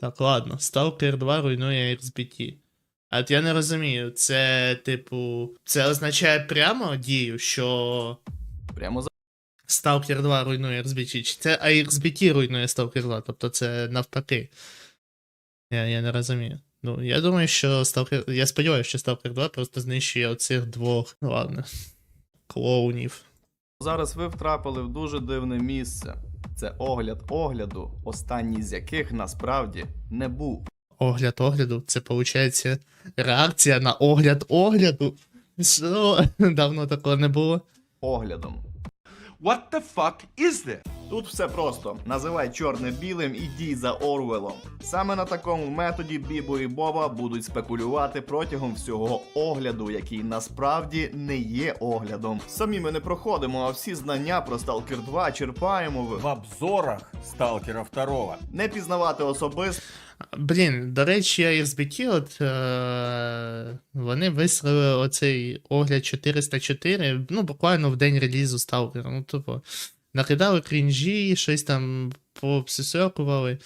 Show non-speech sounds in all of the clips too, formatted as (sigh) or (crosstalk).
Так, ладно. Stalker 2 руйнує XBT. А от я не розумію, це, типу, це означає прямо дію, що Прямо за Stalker 2 руйнує XBT, чи це AXBT руйнує Stalker 2, тобто це навпаки. Я, я не розумію. Ну, я думаю, що Stalker. Я сподіваюся, що Stalker 2 просто знищує оцих двох, ну ладно, клоунів. зараз ви втрапили в дуже дивне місце. Це огляд огляду, останній з яких насправді не був. Огляд огляду, це виходить реакція на огляд огляду. Що? (laughs) Давно такого не було. Оглядом. What the fuck is this? Тут все просто. Називай чорне білим і дій за Орвелом. Саме на такому методі Бібо і Боба будуть спекулювати протягом всього огляду, який насправді не є оглядом. Самі ми не проходимо, а всі знання про Stalker 2 черпаємо в в обзорах Сталкера 2. не пізнавати особисто. Блін, до речі, XBT, от е- вони вислали оцей огляд 404, ну, буквально в день релізу Сталкера. Ну, типу, накидали крінжі, щось там попсисеркували.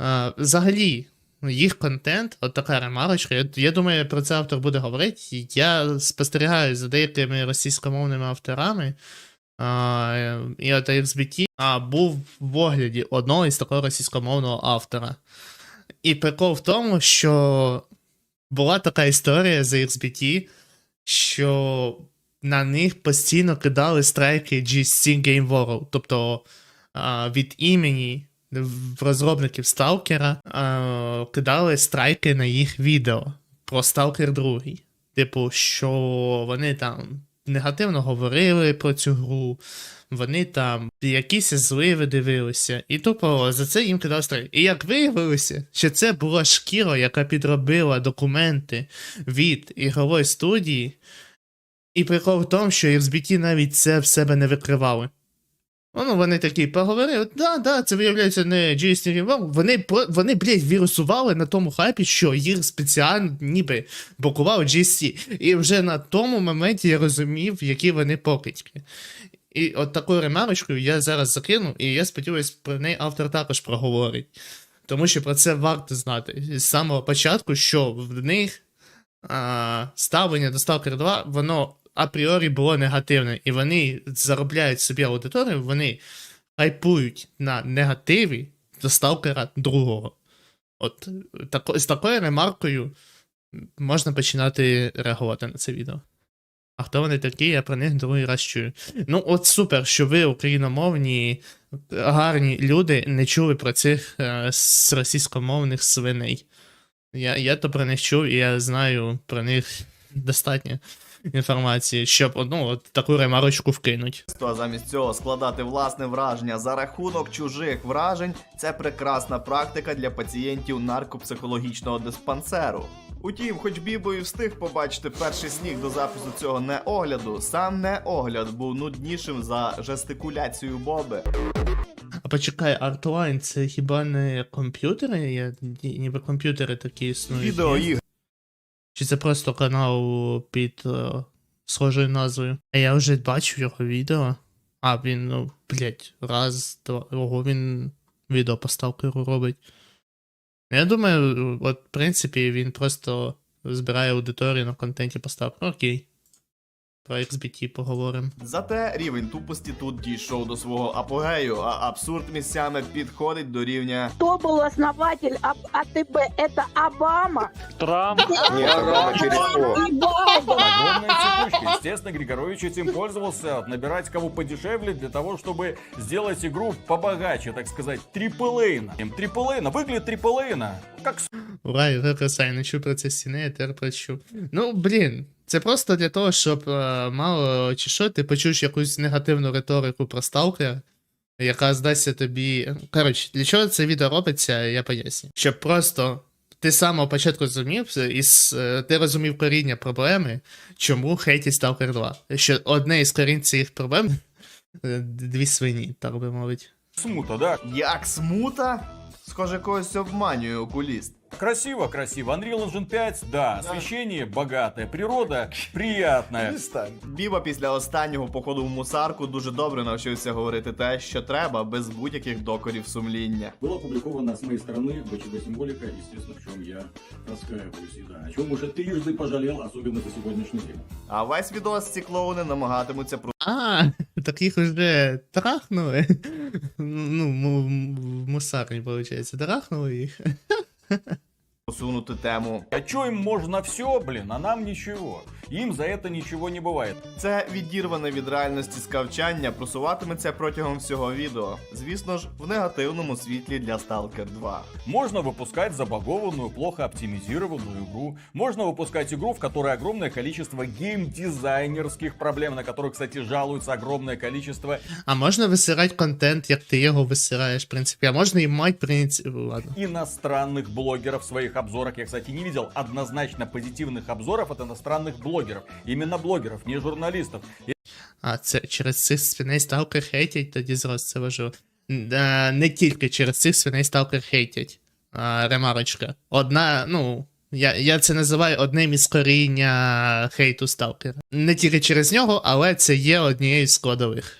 Е- взагалі, їх контент, от така ремарочка. Я, я думаю, про це автор буде говорити. Я спостерігаю за деякими російськомовними авторами. І от XBT а, був в огляді одного із такого російськомовного автора. І прикол в тому, що була така історія за XBT, що на них постійно кидали страйки GSC Game World. Тобто від імені розробників Сталкера кидали страйки на їх відео про Stalker 2. Типу, що вони там негативно говорили про цю гру, вони там якісь зливи дивилися, і тупо за це їм кидав страйк. І як виявилося, що це була шкіра, яка підробила документи від ігрової студії, і прикол в тому, що XBT навіть це в себе не викривали. Ну, вони такі поговорили, да, да, це виявляється не GST Revolve. Вони, вони, блядь, вірусували на тому хайпі, що їх спеціально ніби блокував GST. І вже на тому моменті я розумів, які вони покидьки. І от таку ремарочку я зараз закину, і я сподіваюся, про неї автор також проговорить. Тому що про це варто знати з самого початку, що в них а, ставлення до Stalker 2, воно апріорі було негативне, і вони заробляють собі аудиторію, вони хайпують на негативі до Stalker 2. От тако, з такою ремаркою можна починати реагувати на це відео. А хто вони такі, я про них другий раз чую. Ну, от супер, що ви, україномовні, гарні люди, не чули про цих е, російськомовних свиней. Я, я то про них чув, і я знаю про них достатньо інформації, щоб ну, от таку ремарочку вкинуть. А замість цього складати власне враження за рахунок чужих вражень це прекрасна практика для пацієнтів наркопсихологічного диспансеру. Утім, хоч Бібо і встиг побачити перший сніг до запису цього неогляду, сам неогляд був нуднішим за жестикуляцію Боби. А почекай, Artline це хіба не комп'ютери? Я, ні- ніби комп'ютери такі існують. Відеоігри Чи це просто канал під е, схожою назвою? А я вже бачив його відео. А, він, ну, блять, раз, два. Ого, він відео поставки робить. Я думаю, от, в принципі, він просто збирає аудиторію на контенті поставки. Окей Про XBT поговоримо. Зате рівень тупості тут дійшов до свого апогею, а абсурд місцями підходить до рівня Кто был основатель А- АТБ? Это Обама. Трамп. Нет, Обама через О. И Байден. Огромная цепочка. Естественно, Григорович этим пользовался. Набирать кого подешевле для того, чтобы сделать игру побогаче, так сказать, триплейна. Триплейна. Выглядит триплейна. Как Ура, Ігор Красай, не чув про це стіни, я тепер почув. Ну, блін, це просто для того, щоб е, мало чи що, ти почуєш якусь негативну риторику про сталкера, яка здасться тобі. Коротше, для чого це відео робиться, я поясню. Щоб просто ти з самого початку зрозумів, і е, ти розумів коріння проблеми, чому хейтять Stalker 2. Що одне із корінь цих проблем е, дві свині, так би мовити. смута, да? як смута? Схоже, когось обманює окуліст. красиво, красиво. Unreal Engine 5, да. Освещение богатое, природа приятная. Біба після останнього походу в мусарку дуже добре навчився говорити те, що треба, без будь-яких докорів сумління. Была опубликована с моей стороны БЧБ символика, естественно, в чем я раскаиваюсь. И да, о чем уже трижды пожалел, особенно за сегодняшний день. А весь відос ці клоуни намагатимуться А, так їх уже трахнули. Ну, му- м- в мусарні, виходить, трахнули їх. (laughs) просунути тему. А чё им можно все, блин, а нам ничего? Им за это ничего не бывает. Це відірване від реальності скавчання просуватиметься протягом всього відео. Звісно ж, в негативному світлі для Stalker 2. Можно выпускать забагованную, плохо оптимизированную игру. Можно выпускать игру, в которой огромное количество геймдизайнерских проблем, на которые, кстати, жалуется огромное количество А можна висирати контент, як ти його висираєш, в принципі. А можна і мать принцип. Ладно. иностранных блогеров в своих обзорах. Я, кстати, не видел однозначно позитивных обзоров от иностранных блогеров. Именно блогеров, не журналистов. А це через цих свиней сталкер хейтять, тоді зрос це важу. Не тільки через цих свиней сталкер хейтять. А, ремарочка. Одна, ну. Я, я це називаю одним із коріння хейту сталкера. Не тільки через нього, але це є однією з складових.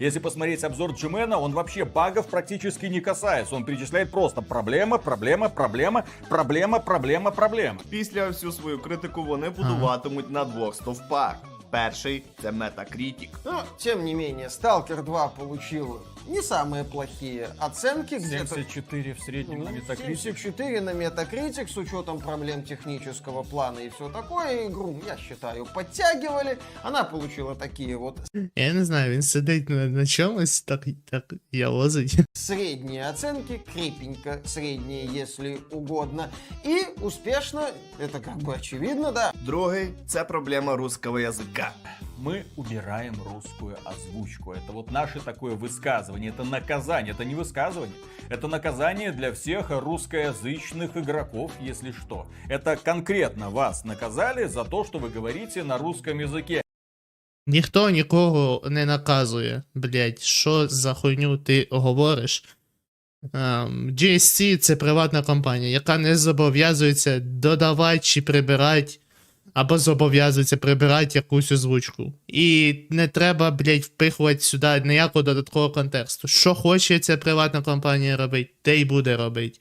Если посмотреть обзор Джимена, он вообще багов практически не касается. Он перечисляет просто проблема, проблема, проблема, проблема, проблема, проблема. Після всю свою критику вони будуватимуть на двох стовпах. Перший це Metacritic. Но, тем не менее, Stalker 2 получил не самые плохие оценки. где-то 74 в среднем на ну, Metacritic. 74 на Metacritic с учетом проблем технического плана и все такое. Игру, я считаю, подтягивали. Она получила такие вот Я не знаю, він сидить на, на чомусь, так, так ялозить. (laughs) средние оценки, крепенько средние, если угодно. И успешно, это как бы очевидно, да, Другий це проблема русского язика. Мы убираем русскую озвучку. Это вот наше такое высказывание. Это наказание. Это не высказывание. Это наказание для всех русскоязычных игроков, если что. Это конкретно вас наказали за то, что вы говорите на русском языке. Ніхто нікого не наказує, блять, що за хуйню ти говориш. Ем, GSC це приватна компанія, яка не зобов'язується додавати чи прибирати, або зобов'язується прибирати якусь озвучку. І не треба, блять, впихувати сюди ніякого додаткового контексту. Що хоче ця приватна компанія робити, те й буде робити.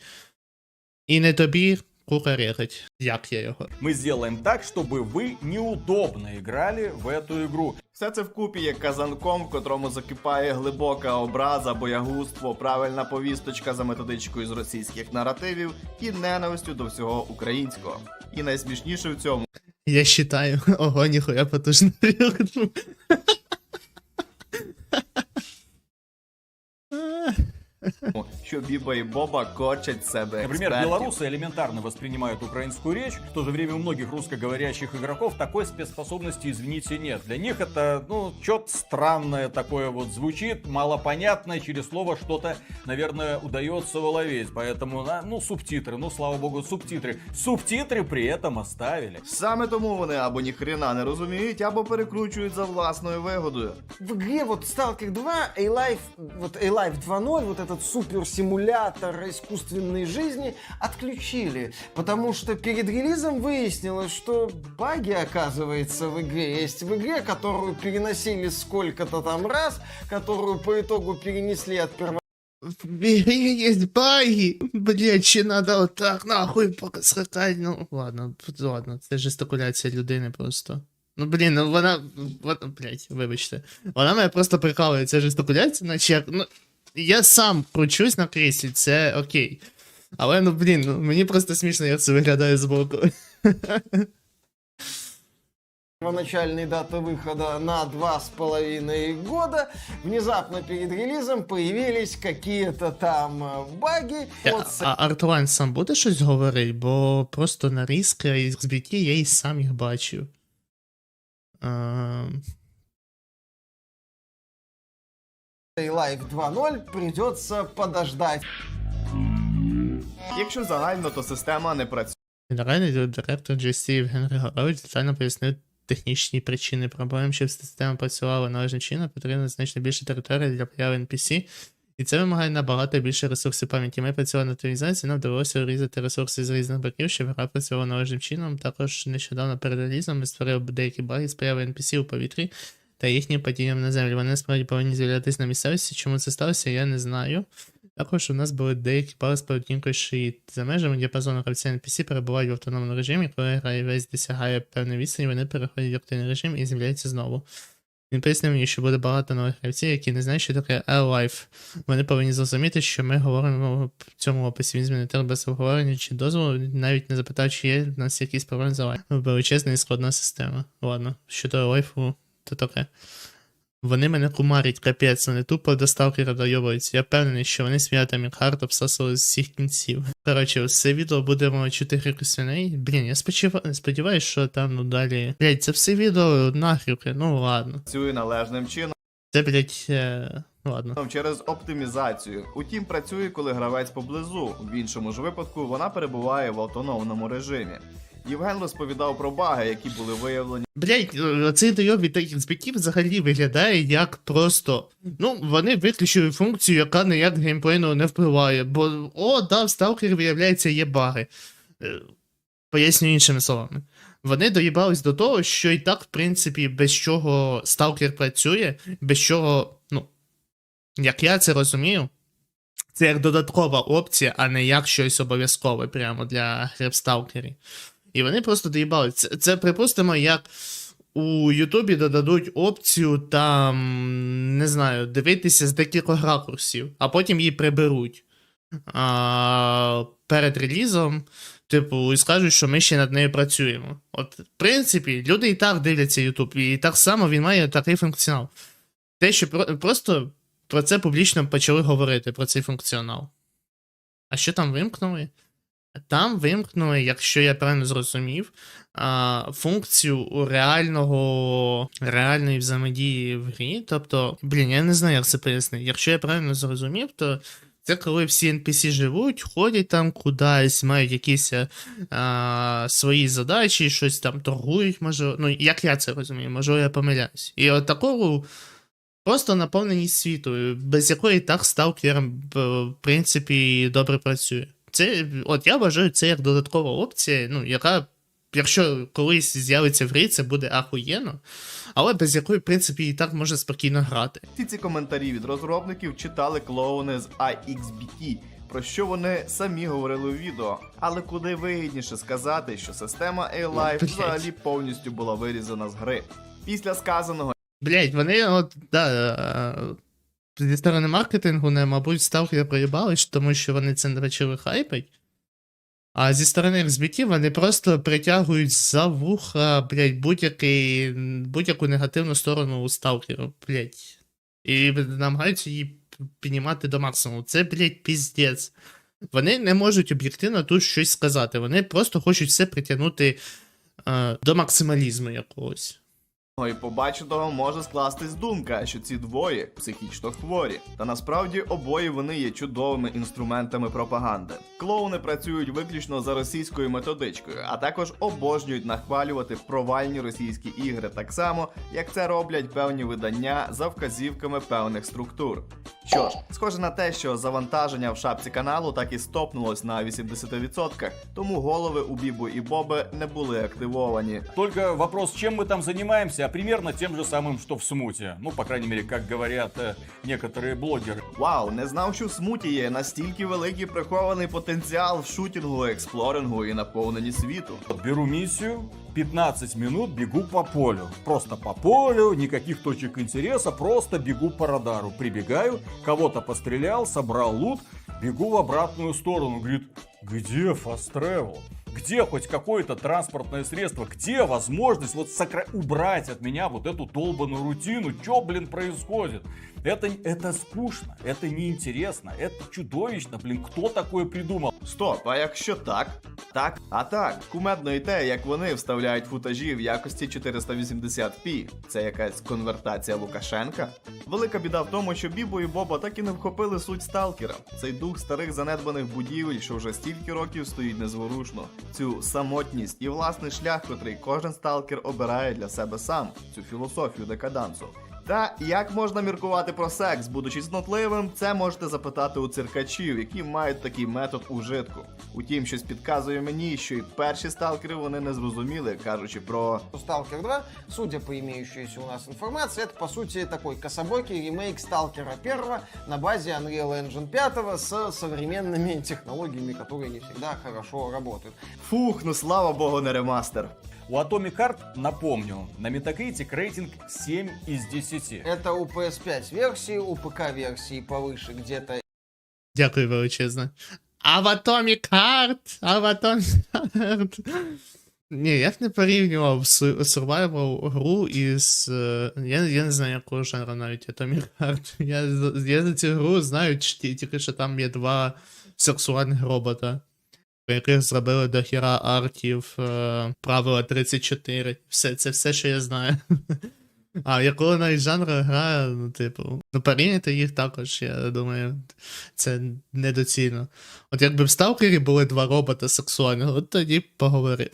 І не тобі кукарекать, як я його. Мы сделаем так, чтобы вы неудобно играли в эту игру. Все це вкупі є казанком, в котрому закипає глибока образа, боягузтво, правильна повісточка за методичкою з російських наративів і ненавистю до всього українського. І найсмішніше в цьому Я считаю, (laughs) ого, ніхуя потужно що Біба і Боба корчать з себе Например, експертів. белорусы элементарно воспринимают украинскую речь, в то же время у многих русскоговорящих игроков такой спецспособности, извините, нет. Для них это, ну, что-то странное такое вот звучит, малопонятное, через слово что-то, наверное, удается выловить. Поэтому, а, ну, субтитры, ну, слава богу, субтитры. Субтитры при этом оставили. Саме тому вони або ніхрена не розуміють, або перекручують за власною вигодою. в игре вот Stalker 2, A-Life, вот A-Life 2.0, вот этот суперсимулятор искусственной жизни отключили, потому что перед релизом выяснилось, что баги, оказывается, в игре есть в игре, которую переносили сколько-то там раз, которую по итогу перенесли от перво В игре есть баги. Блять, ще надо отак нахуй поскакать. Ну, ладно, ладно, це жестикуляція людини просто. Ну, блін, ну вона. вона блять, вибачте. Вона мене просто прикалує, це жестикуляція, наче як. Ну, я сам кручусь на кріслі, це окей. Але, ну, блін, ну, мені просто смішно, як це виглядає збоку. первоначальной даты выхода на два с половиной года, внезапно перед релизом появились какие-то там э, баги. Вот с А Артван сам буде щось говорити, бо просто нарізка і збиття я і сам їх бачив. Ем, Life 2.0 придется подождать. Якщо загально, то система не працює. Генеральний директор GSC Євген Григорович детально пояснив технічні причини проблем, щоб система працювала належним чином, потрібно значно більше території для появи NPC І це вимагає набагато більше ресурсів пам'яті. Ми працювали на оптимізації, нам довелося різати ресурси з різних боків, щоб гра працювала належним чином. Також нещодавно перед релізом ми створили деякі баги з появи NPC у повітрі та їхнім падінням на землю. Вони насправді повинні з'являтися на місцевості. Чому це сталося, я не знаю. Також у нас були деякі пари з поведінкою шиї. За межами діапазону гравця NPC перебувають в автономному режимі, коли гра і весь досягає певної відстані, вони переходять в активний режим і з'являються знову. Він пояснив мені, що буде багато нових гравців, які не знають, що таке L-Life. Вони повинні зрозуміти, що ми говоримо в цьому описі. Він змінив без обговорення чи дозволу, навіть не запитав, чи є в нас якісь проблеми з L-Life. Величезна і складна система. Ладно, щодо L-Life, то таке. Вони мене кумарять, капець, вони тупо до сталкера дойобуються. Я впевнений, що вони свята Мікхарт обсасували з всіх кінців. Коротше, все відео будемо чути грику свиней. Блін, я сподіваюся, сподіваюсь, що там ну далі. Блять, це все відео нахрюки, ну ладно. Працює належним чином Це, блять, е... ладно. через оптимізацію. Утім, працює, коли гравець поблизу. В іншому ж випадку вона перебуває в автономному режимі. Євген розповідав про баги, які були виявлені Блять, цей дойоб від збіків взагалі виглядає як просто. Ну, вони виключили функцію, яка ніяк геймплейно не впливає. Бо, о, да, в сталкері, виявляється, є баги. Е, Поясню іншими словами. Вони доїбались до того, що і так, в принципі, без чого сталкер працює, без чого, ну, як я це розумію, це як додаткова опція, а не як щось обов'язкове прямо для гри в сталкері. І вони просто доїбали. Це, це припустимо, як у Ютубі додадуть опцію там, не знаю, дивитися з декількох ракурсів, а потім її приберуть а, перед релізом. Типу, і скажуть, що ми ще над нею працюємо. От, в принципі, люди і так дивляться Ютуб, і так само він має такий функціонал. Те, що про- просто про це публічно почали говорити, про цей функціонал. А що там вимкнули? Там вимкнули, якщо я правильно зрозумів, функцію реального, реальної взаємодії в грі. Тобто, блін, я не знаю, як це пояснити. Якщо я правильно зрозумів, то це коли всі NPC живуть, ходять там кудись, мають якісь а, свої задачі, щось там торгують, може. Ну, як я це розумію, може я помиляюсь. І от такого просто наповненість світу, без якої так сталкер, в принципі, добре працює. Це, от я вважаю, це як додаткова опція, ну, яка, якщо колись з'явиться в грі, це буде ахуєнно, але без якої, в принципі, і так можна спокійно грати. Всі ці коментарі від розробників читали клоуни з iXBT, про що вони самі говорили у відео. Але куди вигідніше сказати, що система A-Life взагалі повністю була вирізана з гри. Після сказаного Блять, вони, от, да, зі сторони маркетингу, не, мабуть, ставки проїбались, тому що вони це не почали хайпить. А зі сторони XBT вони просто притягують за вуха, блять, будь-який, будь-яку негативну сторону у сталкеру, блять. І намагаються її піднімати до максимуму. Це, блять, піздець. Вони не можуть об'єктивно тут щось сказати. Вони просто хочуть все притягнути е, до максималізму якогось. І побаченого може скластись думка, що ці двоє психічно хворі. Та насправді обоє вони є чудовими інструментами пропаганди. Клоуни працюють виключно за російською методичкою, а також обожнюють нахвалювати провальні російські ігри, так само як це роблять певні видання за вказівками певних структур. Що ж, схоже на те, що завантаження в шапці каналу так і стопнулось на 80%, тому голови у Бібу і Боби не були активовані. Только вопрос, чем мы там занимаемся, а примерно тем же самым, что в смуте. Ну, по крайней мере, как говорят э, некоторые блогеры. Вау, не знав, що в смуті є настільки великий прихований потенціал в шутінгу, експлорингу і наповненні світу. Вот Беру миссию, 15 минут бегу по полю. Просто по полю, никаких точек интереса, просто бегу по радару. Прибегаю, кого-то пострелял, собрал лут, бегу в обратную сторону. Говорит, где fast travel? Где хоть какое-то транспортное средство? Где возможность вот сокра- убрать от меня вот эту долбанную рутину? Что, блин, происходит? Это, это скучно, это неинтересно, это чудовищно, блин, кто такое придумал? Стоп, а якщо так? Так, а так, кумедно і те, як вони вставляють футажі в якості 480p. Це якась конвертація Лукашенка. Велика біда в тому, що Бібо і Боба так і не вхопили суть сталкера. Цей дух старих занедбаних будівель, що вже стільки років стоїть незворушно. Цю самотність і власний шлях, котрий кожен сталкер обирає для себе сам, цю філософію декадансу. Та як можна міркувати про секс, будучи снотливим, це можете запитати у циркачів, які мають такий метод ужитку. Утім, щось підказує мені, що і перші сталкери вони не зрозуміли, кажучи про Сталкер 2, судя по имеющейся у нас информации, это по сути такой кособокий ремейк Сталкера 1 на базе Unreal Engine 5 с современными технологиями, которые не всегда хорошо работают. фух, ну слава богу, не ремастер. У Atomic Heart, напомню, на Metacritic рейтинг 7 из 10. Это у PS5 версии, у ПК версии повыше где-то Дякую величезне. А в Atomic Heart! А в Atomic Heart! Ні, я б не порівнював су- survival гру із. е, Я, я не знаю, якого жанру навіть Atomic Heart. (laughs) Я, з- я за цю гру знаю ті- тільки, що там є два сексуальних робота, По яких зробили до хіра артів е, правила 34. Все, це все, що я знаю. А якого навіть жанру гра, ну, типу, ну порівняти їх також, я думаю, це недоцільно. От якби в Сталкері були два робота сексуальних, от тоді поговори.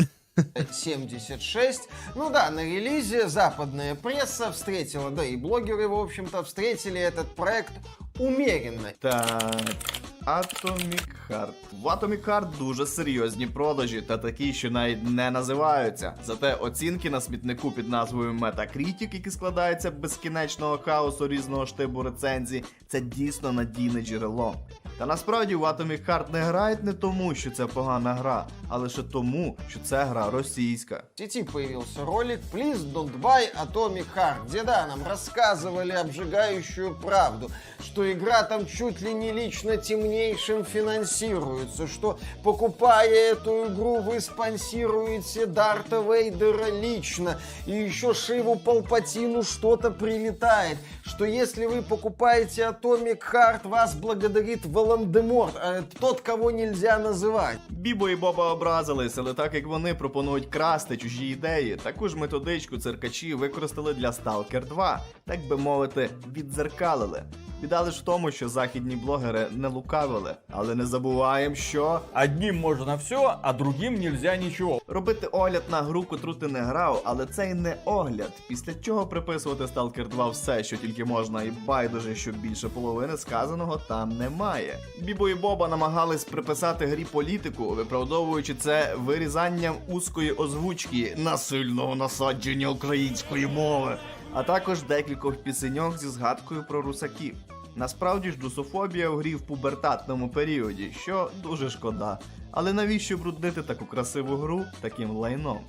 76. Ну да, на релизе западная пресса встретила, да и блогеры, в общем-то, встретили этот проект умеренно. Так. Atomic Heart. В Atomic Heart дуже серйозні продажі, та такі, що навіть не називаються. Зате оцінки на смітнику під назвою Metacritic, які складаються безкінечного хаосу різного штибу рецензій, це дійсно надійне джерело. Та насправді в Atomic Heart не грають не тому, що це погана гра, а лише тому, що це гра російська. В сети появился ролик «Please don't buy Atomic Heart», где, да, нам рассказывали обжигающую правду, что игра там чуть ли не лично темнейшим финансируется, что, покупая эту игру, вы спонсируете Дарта Вейдера лично, и еще Шиву Палпатину что-то прилетает, что если вы покупаете Atomic Heart, вас благодарит Волан-де-Морт, э, тот, кого нельзя называть. Бібо і Боба образились, але так як вони пропонують красти чужі ідеї, таку ж методичку циркачі використали для Stalker 2, так би мовити, віддзеркалили. Біда лиш в тому, що західні блогери не лукавили, але не забуваємо, що Одним можно все, а другим нельзя ничего. робити огляд на гру, котру ти не грав, але це й не огляд. Після чого приписувати Stalker 2 все, що тільки можна, і байдуже, що більше половини сказаного там немає. Бібо і Боба намагались приписати грі політику, виправдовуючи це вирізанням узкої озвучки насильного насадження української мови, а також декількох пісеньок зі згадкою про русаків. Насправді ж дусофобія в грі в пубертатному періоді, що дуже шкода. Але навіщо бруднити таку красиву гру таким лайном?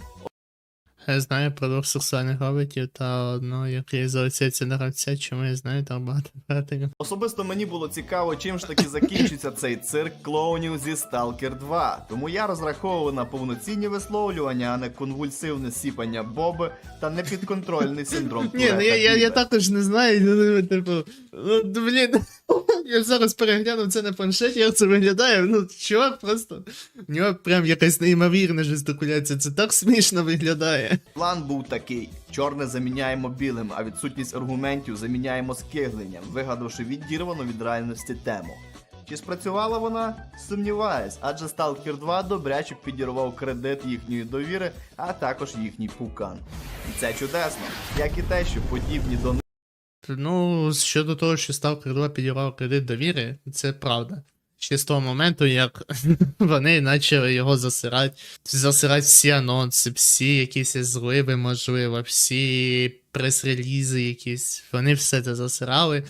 Я знаю про двох сексуальних роботів та одного, який залицяється на гравця, чому я знаю там багато братів. Особисто мені було цікаво, чим ж таки закінчиться цей цирк клоунів зі Stalker 2. Тому я розраховував на повноцінні висловлювання, а не конвульсивне сіпання Боби та непідконтрольний синдром. Ні, ну я, я, я також не знаю, ну, типу, ну, блін, (laughs) я зараз переглянув це на планшеті, як це виглядає, ну, чувак просто, в нього прям якась неймовірна жестикуляція, це так смішно виглядає. План був такий: чорне заміняємо білим, а відсутність аргументів заміняємо скигленням, вигадавши відірвану від реальності тему. Чи спрацювала вона? Сумніваюсь, адже Stalker 2 добряче підірвав кредит їхньої довіри, а також їхній пукан. І це чудесно, як і те, що подібні до Ну, щодо того, що Stalker 2 підірвав кредит довіри, це правда. Ще з того моменту, як (laughs) вони почали його засирати, засирати всі анонси, всі якісь зливи, можливо, всі прес-релізи якісь, вони все це засирали.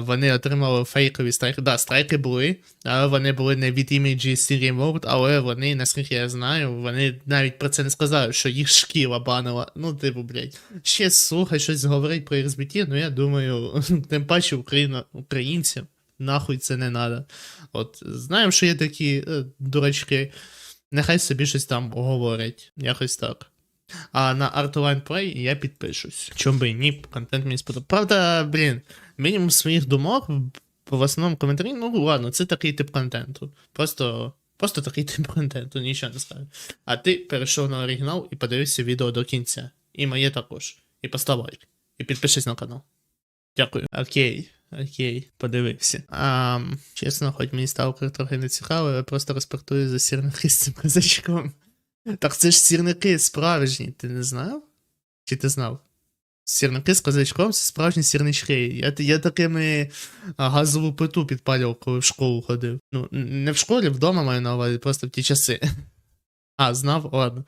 Вони отримали фейкові страйки. Да, страйки були, але вони були не від іміджі Siri Mode, але вони, наскільки я знаю, вони навіть про це не сказали, що їх шкіла банила. Ну, типу, блядь, ще слухай щось говорить про XBT, ну я думаю, (laughs) тим паче Україна, українцям, нахуй це не надо. От знаємо, що є такі е, дурачки, нехай собі щось там говорять, якось так. А на Artline Play я підпишусь. Чому би ні, контент мені сподобається. Правда, блін, мінімум своїх думок в основному коментарі, ну ладно, це такий тип контенту. Просто, просто такий (laughs) тип контенту, нічого не скажу. А ти перейшов на оригінал і подивився відео до кінця. І моє також. І постав лайк. І підпишись на канал. Дякую. Окей. Окей, подивився. А, чесно, хоч мені сталкер трохи не цікаво, я просто респектую за сірники з цим козачком. Так це ж сірники справжні, ти не знав? Чи ти знав? Сірники з козачком це справжні сірнички. Я, я такими газову плиту підпалював, коли в школу ходив. Ну, не в школі, вдома маю на увазі, просто в ті часи. (laughs) А, знав, ладно.